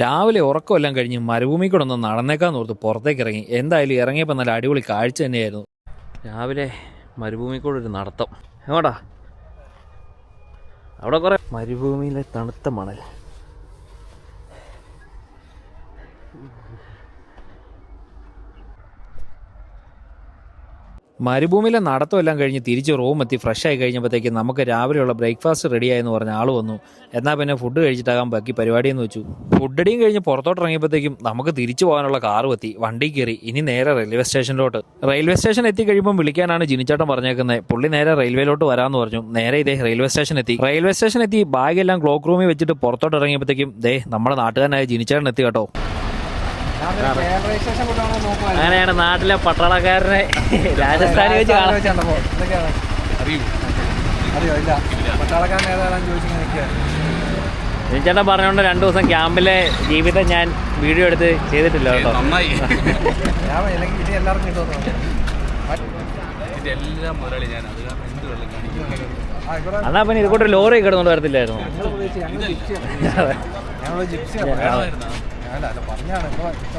രാവിലെ ഉറക്കമെല്ലാം കഴിഞ്ഞ് മരുഭൂമി കൂടെ ഒന്ന് നടന്നേക്കാന്ന് ഓർത്ത് പുറത്തേക്ക് ഇറങ്ങി എന്തായാലും ഇറങ്ങിയപ്പോൾ നല്ല അടിപൊളി കാഴ്ച തന്നെയായിരുന്നു. രാവിലെ മരുഭൂമി കൂടെ ഒരു നടത്തം. എങ്ങോട്ടാ? അവിടെ കുറെ മരുഭൂമിയിലെ തണുത്ത മണൽ. മരുഭൂമിയിലെ നടത്തം എല്ലാം കഴിഞ്ഞ് തിരിച്ച് റൂം എത്തി ഫ്രഷ് ആയി കഴിഞ്ഞപ്പോഴത്തേക്ക് നമുക്ക് രാവിലെയുള്ള ബ്രേക്ക്ഫാസ്റ്റ് റെഡിയായെന്ന് പറഞ്ഞ ആൾ വന്നു. എന്നാൽ പിന്നെ ഫുഡ് കഴിച്ചിട്ടാകാൻ ബാക്കി പരിപാടിയെന്ന് വെച്ചു. ഫുഡടിയും കഴിഞ്ഞ് പുറത്തോട്ട് ഇറങ്ങിയപ്പോഴത്തേക്കും നമുക്ക് തിരിച്ചു പോകാനുള്ള കാർ എത്തി. വണ്ടി കയറി. ഇനി നേരെ റെയിൽവേ സ്റ്റേഷനിലോട്ട് റെയിൽവേ സ്റ്റേഷൻ എത്തി കഴിയുമ്പോൾ വിളിക്കാനാണ് ജിനിച്ചേട്ടൻ പറഞ്ഞേക്കുന്നത് പുള്ളി നേരെ റെയിൽവേയിലോട്ട് വരാമെന്ന് പറഞ്ഞു. നേരെ ഇതേ റെയിൽവേ സ്റ്റേഷൻ എത്തി. റെയിൽവേ സ്റ്റേഷൻ എത്തി. ബാഗെല്ലാം ക്ലോക്ക് റൂമിൽ വെച്ചിട്ട് പുറത്തോട്ട് ഇറങ്ങിയപ്പോഴത്തേക്കും ദേ നമ്മുടെ നാട്ടുകാരനായ ജിനിച്ചേട്ടൻ എത്തി കേട്ടോ. അങ്ങനെയാണ് നാട്ടിലെ പട്ടാളക്കാരനെ രാജസ്ഥാനി വെച്ച് കാണാൻ. അറിയോ? ഇല്ല. പട്ടാളക്കാരൻ ഏതാണെന്ന് ചോദിച്ചിങ്ങനെ നിൽക്കുക ചേട്ടൻ പറഞ്ഞോണ്ട് രണ്ടു ദിവസം ക്യാമ്പിലെ ജീവിതം ഞാൻ വീഡിയോ എടുത്ത് ചെയ്തിട്ടില്ല കേട്ടോ. നന്നായി. എന്നാ പിന്നെ ഇത് കൂടെ ലോറി കിടന്നുകൊണ്ട് വരത്തില്ലായിരുന്നു?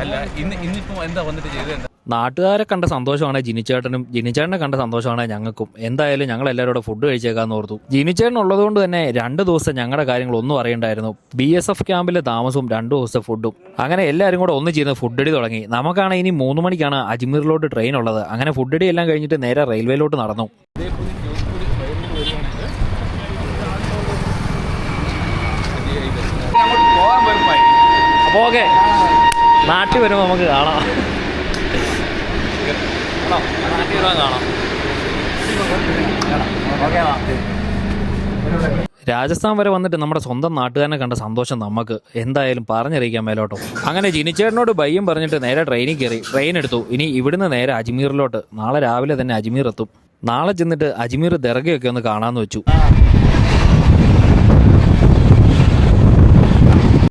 അല്ല ഇന്ന് ഇന്നിപ്പോ എന്താ വന്നിട്ട് ചെയ്തത്? നാട്ടുകാരെ കണ്ട സന്തോഷമാണ് ജിനിച്ചേട്ടനും ജിനിച്ചേട്ടനെ കണ്ട സന്തോഷമാണ് ഞങ്ങൾക്കും. എന്തായാലും ഞങ്ങൾ എല്ലാവരും ഫുഡ് കഴിച്ചേക്കാന്ന് ഓർത്തു. ജിനിച്ചേട്ടൻ ഉള്ളതുകൊണ്ട് തന്നെ രണ്ട് ദിവസം ഞങ്ങളുടെ കാര്യങ്ങൾ ഒന്നും അറിയണ്ടായിരുന്നു. ബി എസ് എഫ് ക്യാമ്പിലെ താമസവും രണ്ട് ദിവസത്തെ ഫുഡും അങ്ങനെ എല്ലാവരും കൂടെ ഒന്ന് ചെയ്യുന്ന ഫുഡടി തുടങ്ങി. നമുക്കാണ് ഇനി മൂന്ന് മണിക്കാണ് അജ്മീറിലോട്ട് ട്രെയിൻ ഉള്ളത്. അങ്ങനെ ഫുഡടി എല്ലാം കഴിഞ്ഞിട്ട് നേരെ റെയിൽവേയിലോട്ട് നടന്നു. അപ്പോൾ ഓക്കെ നാട്ടിൽ വരുമ്പോൾ നമുക്ക് കാണാം. രാജസ്ഥാൻ വരെ വന്നിട്ട് നമ്മുടെ സ്വന്തം നാട്ടുകാരനെ കണ്ട സന്തോഷം നമുക്ക്. എന്തായാലും പറഞ്ഞറിയിക്കാൻ മേലോട്ടോ. അങ്ങനെ ജിനിച്ചേട്ടനോട് ബയ്യം പറഞ്ഞിട്ട് നേരെ ട്രെയിനിൽ കയറി. ട്രെയിൻ എടുത്തു. ഇനി ഇവിടുന്ന് നേരെ അജ്മീറിലോട്ട്. നാളെ രാവിലെ തന്നെ അജ്മീർ എത്തും. നാളെ ചെന്നിട്ട് അജ്മീർ ദർഗയൊക്കെ ഒന്ന് കാണാമെന്ന് വെച്ചു.